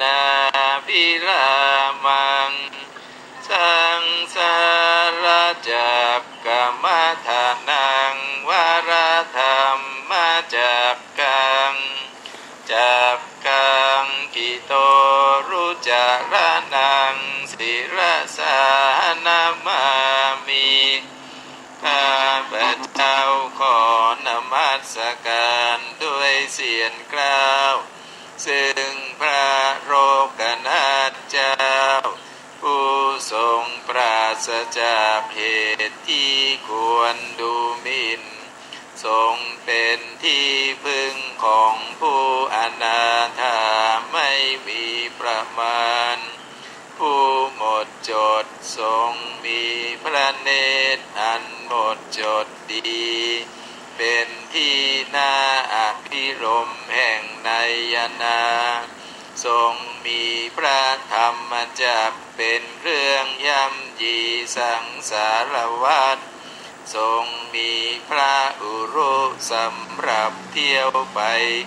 นาพิรามัง สังสารจักกรรมฐานังวารธรรมมาจักกังจักกังกิโตรุจารนังศิรสานามามิข้าพเจ้าขอนมัสการด้วยเสียงกล่าวซึ่งพระโรกนาถเจ้า ผู้ทรงปราศ จากเหตุที่ควรดูหมิน่น ทรงเป็นที่พึ่งของผู้อนาถาไม่มีประมาณ ผู้หมดจดทรงมีพระเนตรอันหมดจดดี เป็นที่น่าอภิรมแห่งในยนา ทรงมีพระธรรมจักเป็นเครื่องย่ำยีสังสารวัฏทรงมีพระอุรุสำหรับเที่ยวไป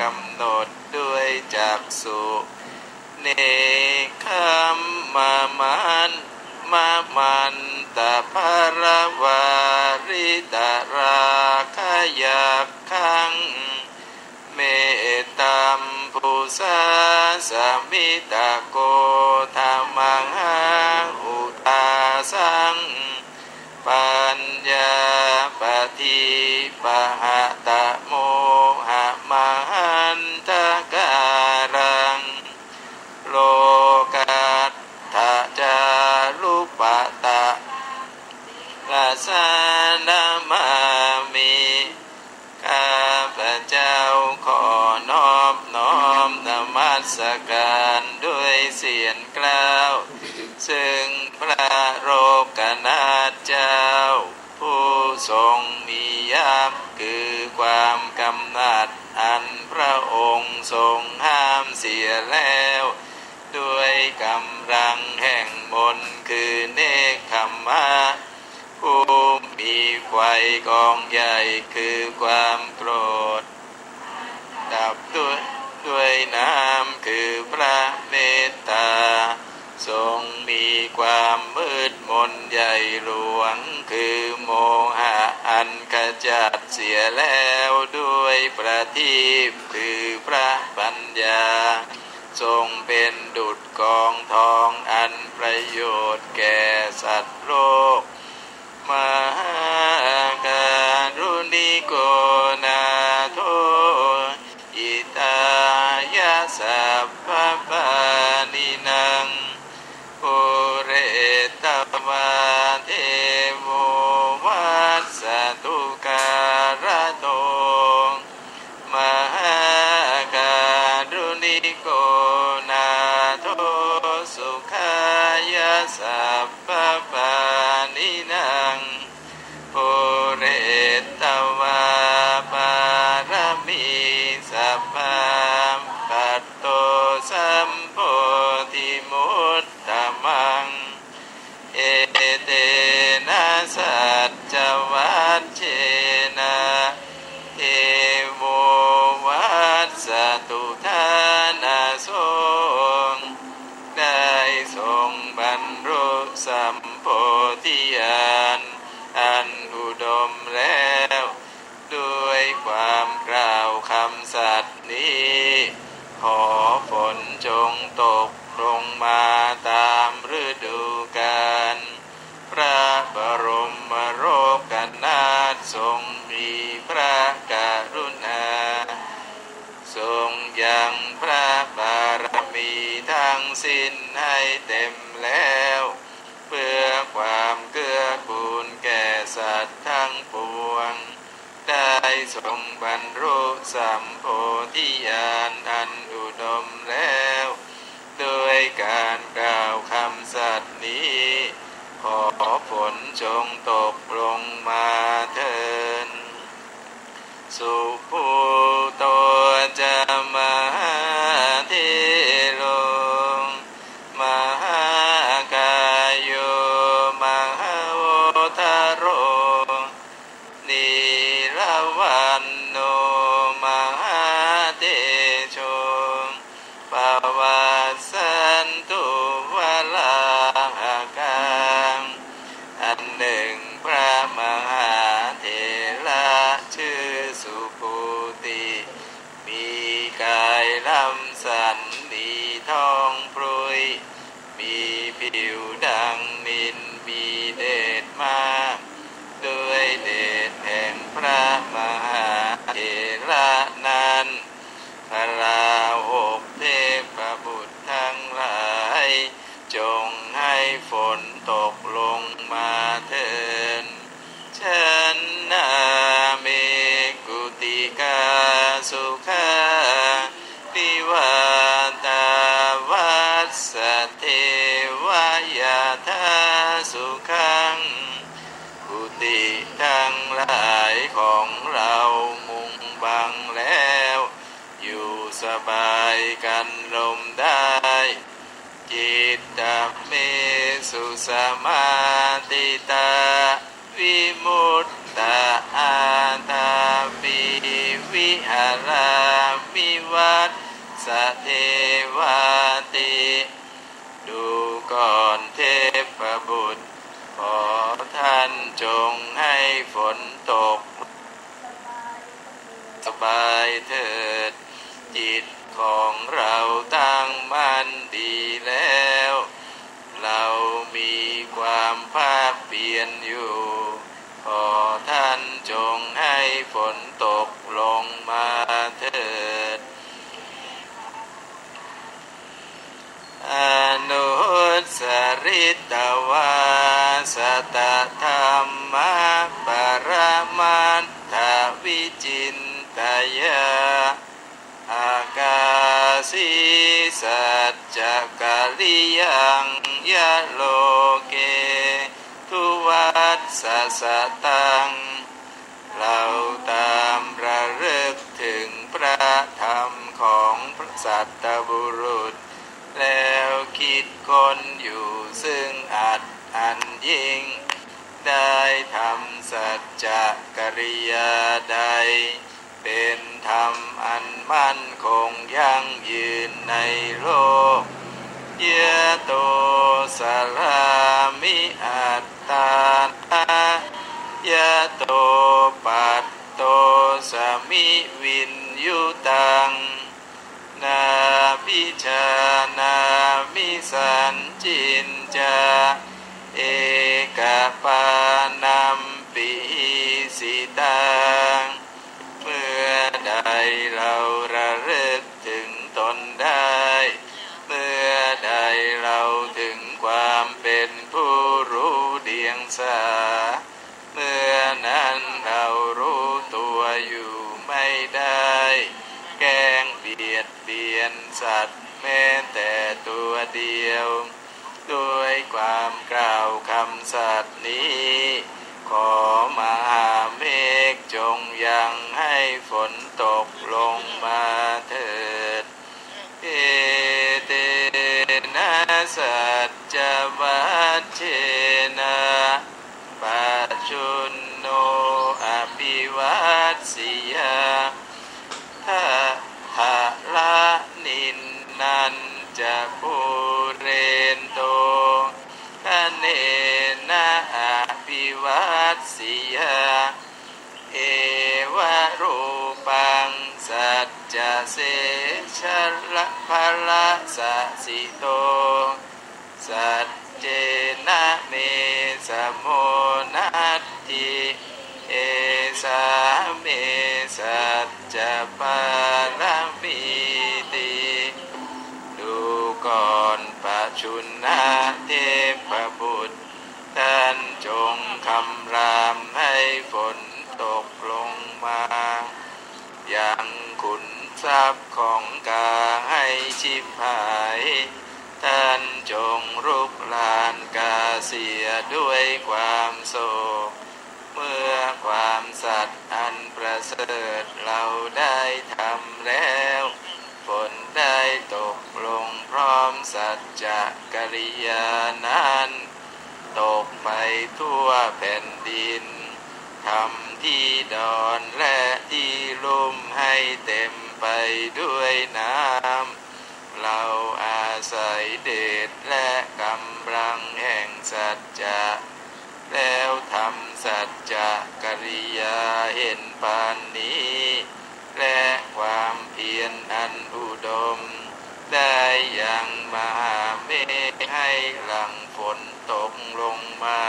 กำหนดด้วยจักสุเนคขมมามันมามันตาภารวาริตาราคายักขังเมตตามภูษา สามิตาโกธรรมังหาอุตาสัง ปัญญาปฏิปหะตะโมหะมหันตการัง โลกัตถะจารุปะตะลาสานามา ซึ่งพระโรกนาเจ้า ผู้ทรงมียับคือความกำหนัด อันพระองค์ทรงห้ามเสียแล้ว ด้วยกำลังแห่งมนคือเนคขมมะผู้มีไฟกองใหญ่คือความโกรธ ดับด้วยด้วยน้ำ ดมนใหญ่หลวงคือโมหะอันขจัดเสียแล้วด้วยประทีปคือพระปัญญา ทรงเป็นดุจกองทองอันประโยชน์แก่สัตว์โลกมา สัตว์ทั้งปวง ได้ทรงบรรลุสัมโพธิญาณอันอุดมแล้วด้วยการกล่าวคำสัตย์นี้ ขอฝนจงตกลงมาเถินสุภูโต กันลมได้ จิตตเมสุสมาติตา วิมุตตาอาตาปิวิหารามิวัตสเทวาติ ดูก่อนเทพบุตร ขอท่านจงให้ฝนตก สบายเถิดจิต ของเราตั้งมั่นดีแล้ว เรามีความภาคเพียรอยู่ ขอท่านจงให้ฝนตกลงมาเถิด อนุสริตวาสตธรรมะ ริยังยะโลเก ทุวัสสะสะตัง เราตามระลึกถึงพระธรรมของพระสัตบุรุษ แล้วคิดคนอยู่ซึ่งอัดอันยิ่ง ได้ทำสัจจะกริยาใด เป็นธรรมอันมั่นคงยั่งยืนในโลก ยะโตสารา เดียงสาเมื่อนั้นเรารู้ตัวอยู่ไม่ได้ แกงเบียดเบียนสัตว์แม้แต่ตัวเดียว ด้วยความกล่าวคำสัตย์นี้ ขอมหาเมฆจงยังให้ฝนตกลงมาเถิด เอเตนะสัจจวัชเชนะปัจจุนโนอภิวัตสิยา ถ้าหาละนินนัน จะภูเรนโตคะเนนะอภิวัตสิยาเอวะรูปังสัจจะเสชะละภะละสสิโต สัจเจนะเมสะโมนัตติเอสาเมสัจจะปารามิติดู ก่อนปัจจุนาเทพบุตร ท่านจงคำรามให้ฝนตกลงมา ยังขุนทรัพย์ของกาให้ชิบหาย ท่านจงรุกลานกาเสียด้วยความโศก เมื่อความสัตย์อันประเสริฐเราได้ทำแล้ว ได้ตกลงพร้อมสัจจะกริยานั้น ตกไปทั่วแผ่นดินทำที่ดอนและที่ลุ่มให้เต็มไปด้วยน้ำ เราอาศัยเดชและกำลังแห่งสัจจะแล้วทำสัจจะกริยาเห็นปานนี้ และความเพียรอันอุดม ได้ยังมหาเมฆให้หลังฝนตกลงมา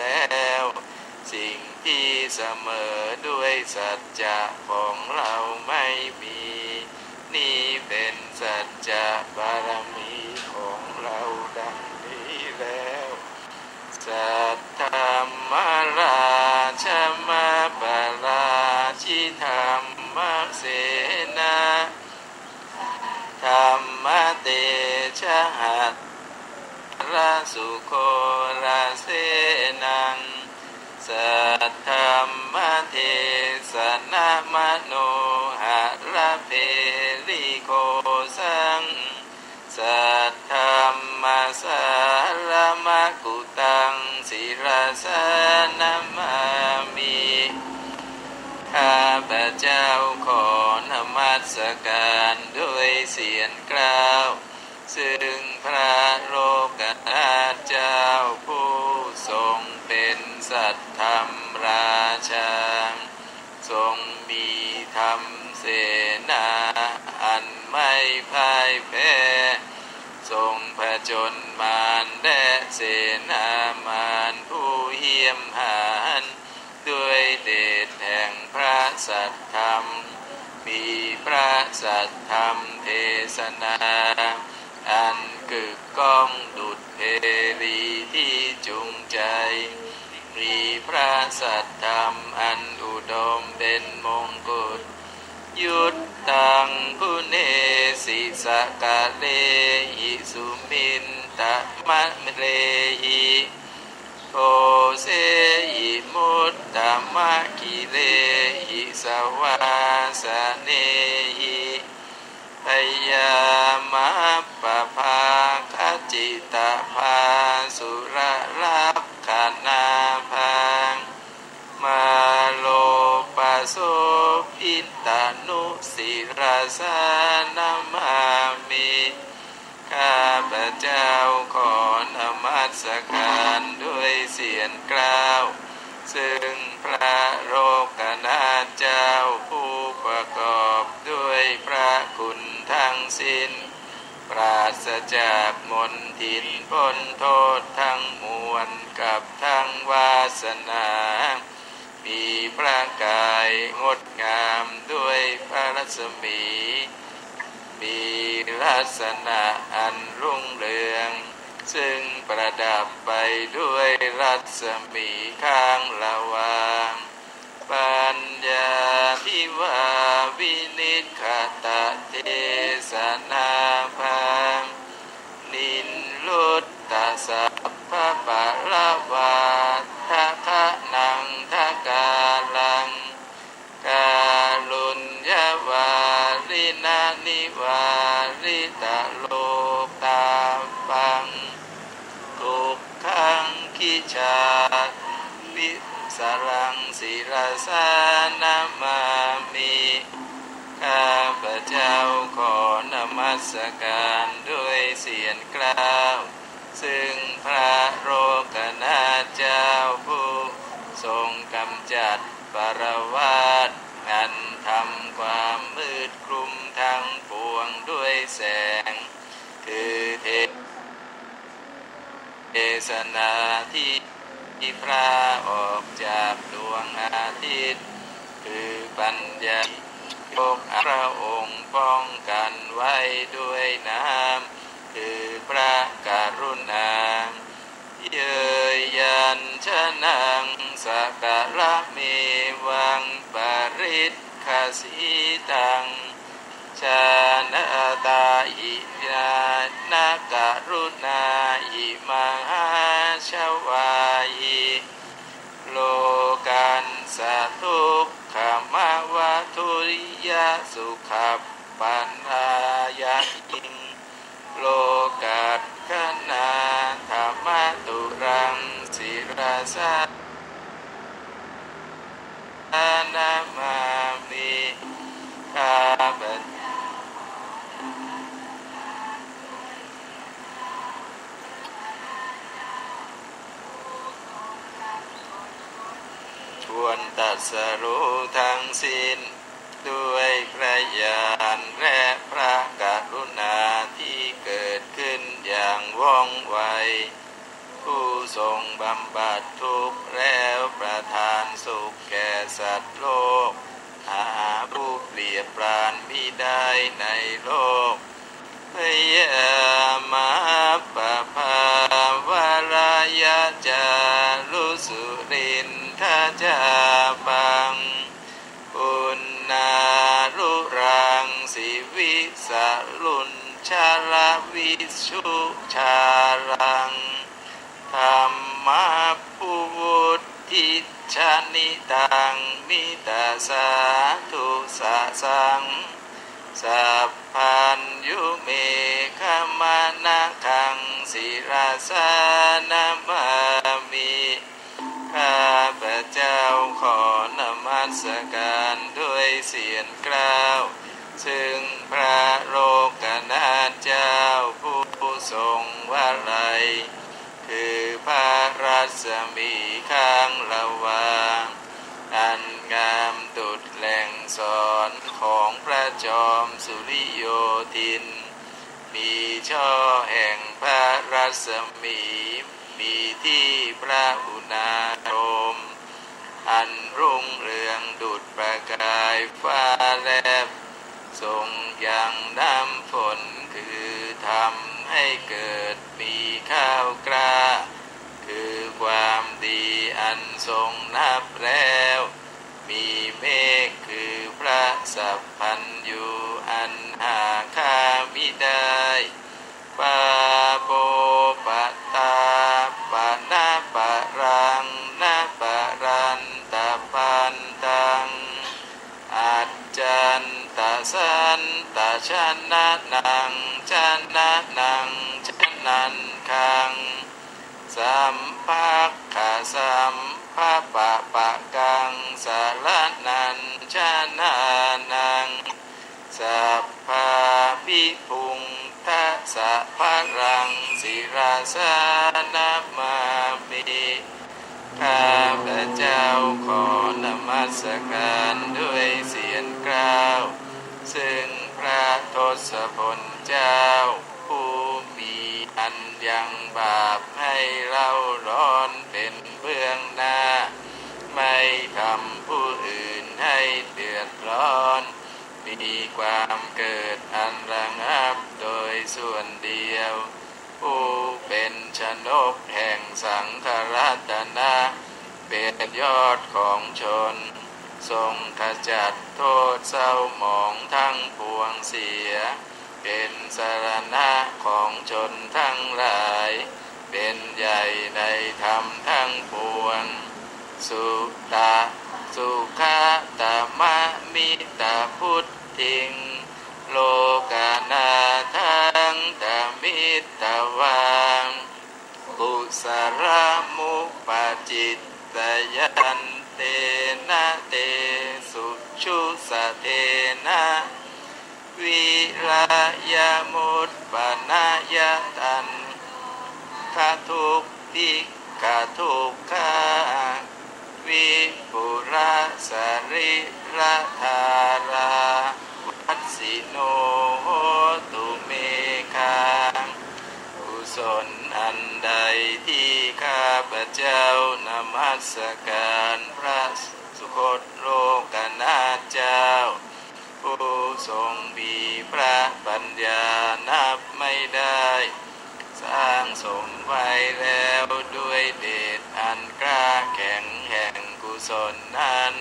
แล้ว สิ่งที่เสมอด้วยสัจจะของเราไม่มี นี่เป็นสัจจะบารมีของเราดังนี้แล้ว สัทธรรมราชมา นาธรรมเตชะหัตราสุโคราเสนัง สัทธรรมเทสนามโนหะระเพริโกสัง สัทธรรมสารมกุตังศิรสนามามิ ข้าพเจ้าขอนมัสการด้วยเสียงกล่าว ซึ่งพระโลกนาเจ้าผู้ทรงเป็นสัตธรรมราชา ทรงมีธรรมเสนาอันไม่พ่ายแพ้ทรงผจญมารและเสนามารผู้เหี้ยมหาญด้วยเดชแห่งพระ สัทธรรม มีพระสัทธรรมเทศนา อันกึกก้องดุดเพรีที่จุงใจ มีพระสัทธรรมอันอุดมเป็นมงกุฎยุตตังพุเนสิสกะเลหิสุมินตะมะเลหิ โอเสหิมุตตะมะกิเลหิสวาสเนหิพยามะปะภาคจิตะภาสุระลักขณาพังมาโลปัสโสพิตานุสิราสานามามิข้าพเจ้าขอ สการด้วยเสียงกล่าว ซึ่งพระโลกนาเจ้าผู้ประกอบด้วยพระคุณทั้งสิ้น ปราศจากมนทินพ้นโทษทั้งมวลกับทั้งวาสนา มีพระกายงดงามด้วยพระรัศมี มีลักษณะอันรุ่งเรือง ซึ่งประดับไปด้วยรัศมีข้างละวางปัญญาพิวาวินิจขตะเทศนาพังนินลุตตะสัพพะปะละวาทะคะนังทะกาลัง กาลุญญาวารินานิวาริตะโลกตาปัง ชาวิสรังศิรสานามามิข้าพระเจ้าขอนมัสการด้วยเสียงกล่าว ซึ่งพระโลกนาเจ้าผู้ทรงกำจัดปรวาทอันทำความมืดคลุมทั้งปวงด้วยแสง คือเทเทศนาที่ ที่พระออกจากดวงอาทิตย์ คือปัญญายกพระองค์ป้องกันไว้ด้วยน้ำคือพระกรุณาเยยยันชะนังสกะละเมวังปริตคสีตังชาตาอินานาการุณาอิมหาชวายโลกันสะทุกขมาวะ ทุริยสุขปัญญายาอิงโลกัตขณาธรรมตุรังศิราสานามามิข้าพเจ้าควรตัดสรู้ทั้งสิ้น ด้วยพระญาณและพระกรุณาที่เกิดขึ้นอย่างว่องไว ผู้ทรงบำบัดทุกข์แล้วประทานสุขแก่สัตว์โลก หาผู้เปรียบปรานมิได้ในโลกพยามาปภาวรายาจารุสุรินทาจาปัง สังสัพพัญยุเมฆมานะคังศิราสนามามิข้าพระเจ้าขอนมัสการด้วยเสียงกล่าว ซึ่งพระโลกนาเจ้าผู้ทรงวาลัยคือพระรัศมีข้างละวางอันงามดุด แหล่งสอนของพระจอมสุริโยธิน มีช่อแห่งพระรัศมี มีที่พระอุณารม อันรุ่งเรืองดุดประกายฟ้าแลบทรงยังน้ำฝนคือทำให้เกิดมีข้าวกล้า คือความดีอันทรงนับแล้ว มี สัพพันยูอันหาคามิได้ปาโปปะตาปะนาปะรังนาปะรันตะปันตังอาจารย์ตาสันตาชนะนังชนะนังชนันคังสัมภาขาสัมภาปะปะกังสารนันชนา สัพพาพิพุงทัสสะพะรังสิราสานามามิข้าพระเจ้าขอนมัสการด้วยเสียงกล่าว ซึ่งพระทศพลเจ้า ผู้มีอันยังบาปให้เราร้อนเป็นเบื้องหน้า ไม่ทำผู้อื่นให้เดือดร้อน ความเกิดอันระงับโดยส่วนเดียว ผู้เป็นชนกแห่งสังฆรัตนะเป็นยอดของชน ทรงขจัดโทษเศร้าหมองทั้งปวงเสีย เป็นสารณะของชนทั้งหลาย เป็นใหญ่ในธรรมทั้งปวง สุตาสุขะตมะมิตาพุท ธิง โลกานาทังตมิตวังกุสรมุปจิตตยันเตนะเตสุชุสเทนะวิรายมุตปนายตันคาทุกติกาทุกขาวิปุระสริระธารา สิโนโหตุเมคังกุศลอันใดที่ข้าพระเจ้านมัสการพระสุคตโลกนาเจ้า ผู้ทรงมีพระปัญญานับไม่ได้ สร้างสมไว้แล้วด้วยเดชอันกล้าแข็งแห่งกุศลนั้น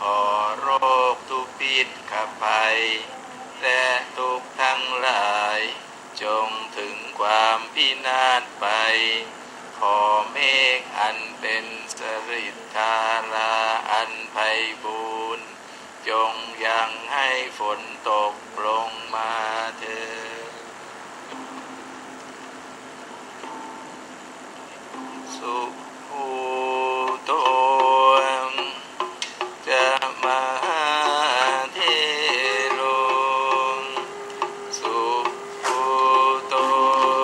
ขอโรคทุกปิดขับไป และทุกทั้งหลาย จงถึงความพินาศไป ขอเมฆอันเป็นสริทธาราอันไพบูรณ์จงยังให้ฝนตกลงมาเถิดสุ